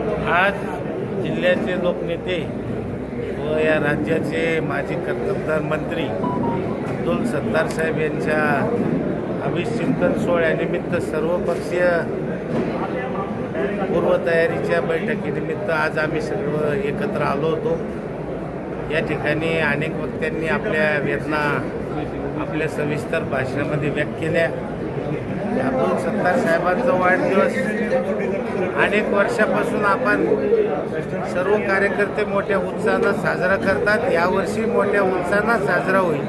आज जिल्ह्याचे लोकनेते व या राज्याचे माजी कर्तबदार मंत्री अब्दुल सत्तार साहेब यांच्या अभिचिंतन सोहळ्यानिमित्त सर्वपक्षीय पूर्वतयारीच्या बैठकीनिमित्त आज आम्ही सर्व एकत्र आलो होतो. या ठिकाणी अनेक वक्त्यांनी आपल्या वेदना आपल्या सविस्तर भाषणामध्ये व्यक्त केल्या. आपण सत्तार साहेबांचा वाढदिवस. अनेक वर्षापासून आपण सर्व कार्यकर्ते मोठ्या उत्साहानं साजरा करतात. यावर्षी मोठ्या उत्साहानं साजरा होईल.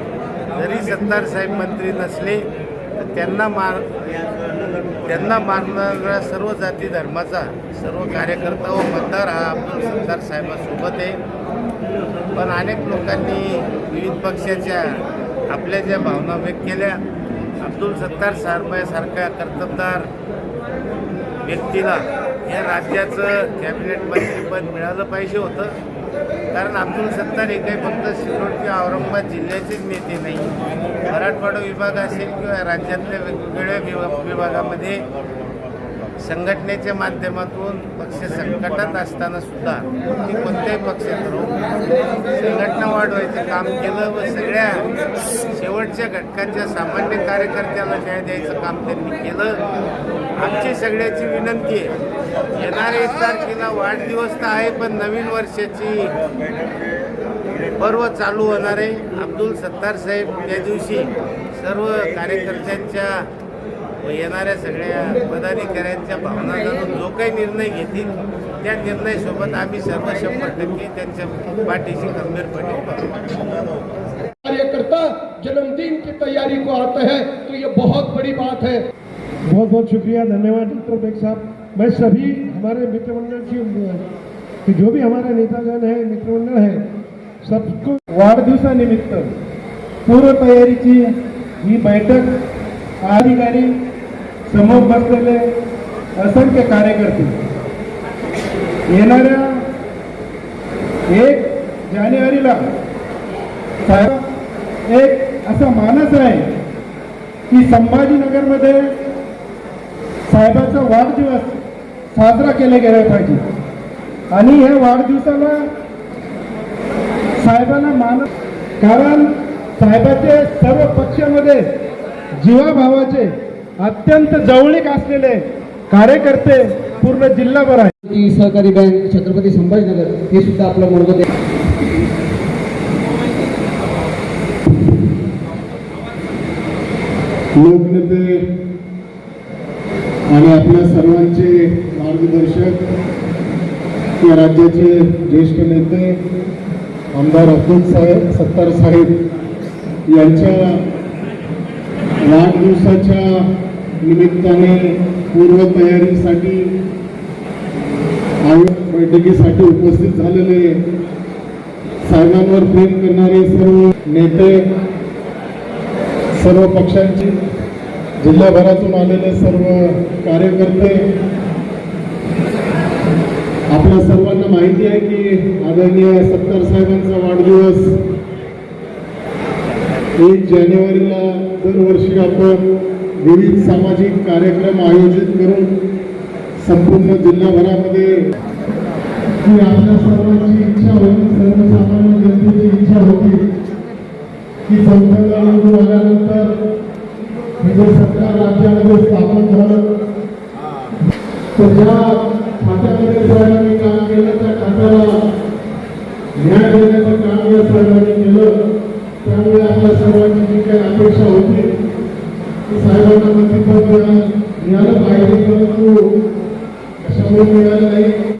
जरी सत्तार साहेब मंत्री नसले तर त्यांना मान त्यांना मानणारा सर्व जाती धर्माचा सर्व कार्यकर्ता व मतदार हा आपण सत्तार साहेबासोबत आहे. पण अनेक लोकांनी विविध पक्षाच्या आपल्या ज्या भावना व्यक्त केल्या अब्दुल सत्तार साहेबासारख्या कर्तबदार व्यक्तीला या राज्याचं कॅबिनेट मंत्रीपद मिळालं पाहिजे होतं. कारण अब्दुल सत्तार हे काही फक्त सिल्लोड किंवा औरंगाबाद जिल्ह्याचेच नेते नाही. मराठवाडा विभाग असेल किंवा राज्यातल्या वेगवेगळ्या विभागामध्ये संघटनेच्या माध्यमातून पक्ष संकटात असताना सुद्धा ती कोणत्याही पक्षात राहून संघटना वाढवायचं काम केलं व सगळ्या शेवटच्या घटकाच्या सामान्य कार्यकर्त्याला न्याय द्यायचं काम त्यांनी केलं. आमची सगळ्याची विनंती आहे. येणाऱ्या एक तारखेला वाढदिवस तर आहे पण नवीन वर्षाची पर्व चालू होणार आहे. अब्दुल सत्तार साहेब त्या दिवशी सर्व कार्यकर्त्यांच्या व येणाऱ्या सगळ्या पदाधिकाऱ्यांच्या भावना जाणून जो काही निर्णय घेतील. त्या निर्णयासोबत आम्ही सर्व शंभर टक्के त्यांच्या पाठीशी गंभीरपणे. कार्यकर्ता जन्मदिन की तैयारी को आते हैं तो ये बहुत बड़ी बात है। बहुत बहुत शुक्रिया धन्यवाद डॉक्टर बेग साहब। मैं सभी हमारे मित्रमंडल की कि जो भी हमारे नेतागण है मित्रमंडळ है सबको वाढदिवसानिमित्त पूर्व तयारीची ही बैठक अधिकारी समोर बसलेले असंख्य कार्यकर्ते. येणाऱ्या एक जानेवारीला साहेब एक असा मानस आहे की संभाजीनगरमध्ये साहेबाचा वाढदिवस साजरा केला गेला पाहिजे. आणि ह्या वाढदिवसाला साहेबांना मान कारण साहेबाचे सर्व पक्षामध्ये जीवाभावाचे अत्यंत जवळीक असलेले कार्यकर्ते पूर्ण जिल्हाभर आहे ती सहकारी बँक छत्रपती संभाजीनगर हे सुद्धा आपलं मूलभूत आहे लोकनेते आणि आपल्या सर्वांचे मार्गदर्शक या राज्याचे ज्येष्ठ नेते आमदार अब्दुल साहेब सत्तार साहेब यांच्या वाढदिवसाच्या निमित्ताने पूर्वतयारीसाठी आयोग बैठकीसाठी उपस्थित झालेले साहेबांवर प्रेम करणारे सर्व नेते सर्व पक्षांची जिल्हाभरातून आलेले सर्व कार्यकर्ते आपल्या सर्वांना माहिती आहे की आदरणीय सत्तार साहेबांचा वाढदिवस एक जानेवारीला दरवर्षी आपण विविध सामाजिक कार्यक्रम आयोजित करून संपूर्ण जिल्हाभरामध्ये की आपल्या सर्वांची इच्छा होती सर्वसामान्य जनतेची इच्छा होती की चौथ्यांदा निवडून आल्यानंतर हे सरकार राज्यामध्ये स्थापन झालं तर ज्या खात्यामध्ये साहेबांनी काम केलं त्या खात्याला न्याय देण्याचं काम या साहेबांनी केलं त्यामुळे आपल्या सर्वांची जी काही अपेक्षा होती की साहेबांना मंत्रिपद मिळालं पाहिजे परंतु कशामुळे मिळालं नाही?